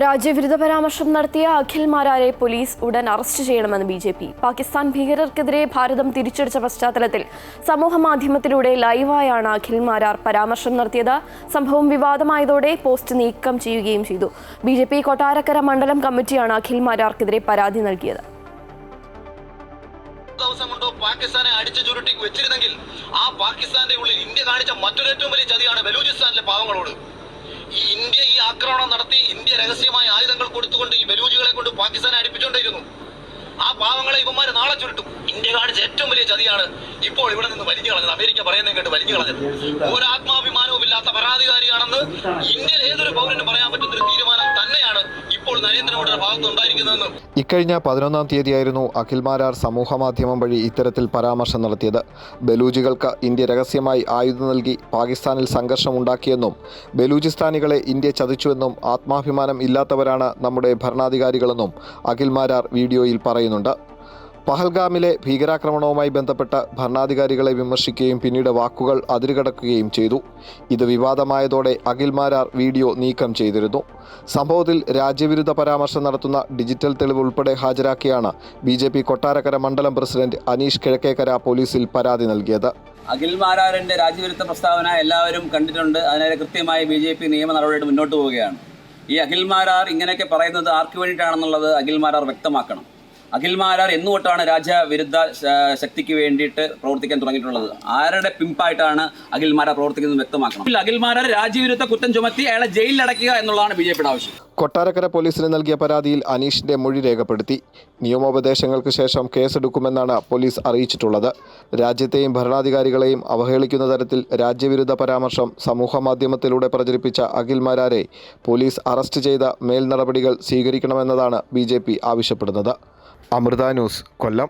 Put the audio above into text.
രാജ്യവിരുദ്ധ പരാമർശം നടത്തിയ അഖിൽമാരാരെ പോലീസ് ഉടൻ അറസ്റ്റ് ചെയ്യണമെന്ന് ബി ജെ പി. പാകിസ്ഥാൻ ഭീകരർക്കെതിരെ ഭാരതം തിരിച്ചടിച്ച പശ്ചാത്തലത്തിൽ സമൂഹ മാധ്യമത്തിലൂടെ ലൈവായാണ് അഖിൽമാരാർ പരാമർശം നടത്തിയത്. സംഭവം വിവാദമായതോടെ പോസ്റ്റ് നീക്കം ചെയ്യുകയും ചെയ്തു. ബി ജെ പി കൊട്ടാരക്കര മണ്ഡലം കമ്മിറ്റിയാണ് അഖിൽമാരാർക്കെതിരെ പരാതി നൽകിയത്. പാകിസ്ഥാനെ ചുരുട്ടി വെച്ചിരുന്നെങ്കിൽ ആ പാകിസ്ഥാന്റെ ഉള്ളിൽ ഇന്ത്യ കാണിച്ച മറ്റൊരു ഏറ്റവും വലിയ ചതിയാണ് ബലൂചിസ്ഥാനിലെ പാവങ്ങളോട്. ഈ ഇന്ത്യ ഈ ആക്രമണം നടത്തി ഇന്ത്യ രഹസ്യമായ ആയുധങ്ങൾ കൊടുത്തുകൊണ്ട് ഈ ബലൂജികളെ കൊണ്ട് പാകിസ്ഥാനെ അടുപ്പിച്ചുകൊണ്ടിരുന്നു. ആ പാവങ്ങളെ ഇവന്മാര് നാളെ ചുരുട്ടും. ഇന്ത്യ കാണിച്ച ഏറ്റവും വലിയ ചതിയാണ് ഇപ്പോൾ ഇവിടെ നിന്ന് വലിഞ്ഞു കളഞ്ഞത്. അമേരിക്ക പറയുന്നത് കേട്ട് വലിഞ്ഞു കളഞ്ഞത്. ഒരു ആത്മാഭിമാനവും ഇല്ലാത്ത പരാതികാരിയാണെന്ന് ഇന്ത്യയിൽ ഏതൊരു പൗരനും പറയാൻ പറ്റുന്ന തന്നെയാണ് ഇപ്പോൾ ഇക്കഴിഞ്ഞ പതിനൊന്നാം തീയതിയായിരുന്നു അഖിൽമാരാർ സമൂഹമാധ്യമം വഴി ഇത്തരത്തിൽ പരാമർശം നടത്തിയത്. ബലൂജികൾക്ക് ഇന്ത്യ രഹസ്യമായി ആയുധം നൽകി പാകിസ്ഥാനിൽ സംഘർഷമുണ്ടാക്കിയെന്നും ബലൂചിസ്ഥാനികളെ ഇന്ത്യ ചതിച്ചുവെന്നും ആത്മാഭിമാനം ഇല്ലാത്തവരാണ് നമ്മുടെ ഭരണാധികാരികളെന്നും അഖിൽമാരാർ വീഡിയോയിൽ പറയുന്നുണ്ട്. പഹൽഗാമിലെ ഭീകരാക്രമണവുമായി ബന്ധപ്പെട്ട ഭരണാധികാരികളെ വിമർശിക്കുകയും പിന്നീട് വാക്കുകൾ അതിരുകടക്കുകയും ചെയ്തു. ഇത് വിവാദമായതോടെ അഖിൽമാരാർ വീഡിയോ നീക്കം ചെയ്തിരുന്നു. സംഭവത്തിൽ രാജ്യവിരുദ്ധ പരാമർശം നടത്തുന്ന ഡിജിറ്റൽ തെളിവ് ഉൾപ്പെടെ ഹാജരാക്കിയാണ് ബി ജെ പി കൊട്ടാരക്കര മണ്ഡലം പ്രസിഡന്റ് അനീഷ് കിഴക്കേക്കര പോലീസിൽ പരാതി നൽകിയത്. അഖിൽ മാരാറിന്റെ രാജ്യവിരുദ്ധ പ്രസ്താവന എല്ലാവരും കണ്ടിട്ടുണ്ട്. അതിനെ കൃത്യമായി ബി ജെ പി നിയമ നടപടിയായിട്ട് മുന്നോട്ട് പോവുകയാണ്. ഈ അഖിൽ മാരാർ ഇങ്ങനെയൊക്കെ പറയുന്നത് ആർക്ക് വേണ്ടിയിട്ടാണെന്നുള്ളത് അഖിൽ മാരാർ വ്യക്തമാക്കണം. അഖിൽ എന്നുകൊണ്ടാണ് രാജ്യവിരുദ്ധ ശക്തിക്ക് വേണ്ടിയിട്ട് പ്രവർത്തിക്കാൻ തുടങ്ങിയിട്ടുള്ളത്. ആരുടെ പിമ്പായിട്ടാണ് അഖിൽമാരാർ പ്രവർത്തിക്കുന്നത് വ്യക്തമാക്കണം. അഖിൽമാരാർ രാജ്യവിരുദ്ധ കുറ്റം ചുമത്തി അയാളെ ജയിലിൽ അടയ്ക്കുക എന്നുള്ളതാണ് ബി ജെ പിയുടെ ആവശ്യം. കൊട്ടാരക്കര പോലീസിന് നൽകിയ പരാതിയിൽ അനീഷിന്റെ മൊഴി രേഖപ്പെടുത്തി. നിയമോപദേശങ്ങൾക്ക് ശേഷം കേസെടുക്കുമെന്നാണ് പോലീസ് അറിയിച്ചിട്ടുള്ളത്. രാജ്യത്തെയും ഭരണാധികാരികളെയും അവഹേളിക്കുന്ന തരത്തിൽ രാജ്യവിരുദ്ധ പരാമർശം സമൂഹമാധ്യമത്തിലൂടെ പ്രചരിപ്പിച്ച അഖിൽമാരാരെ പോലീസ് അറസ്റ്റ് ചെയ്ത മേൽനടപടികൾ സ്വീകരിക്കണമെന്നതാണ് ബി ആവശ്യപ്പെടുന്നത്. അമൃത ന്യൂസ് കൊല്ലം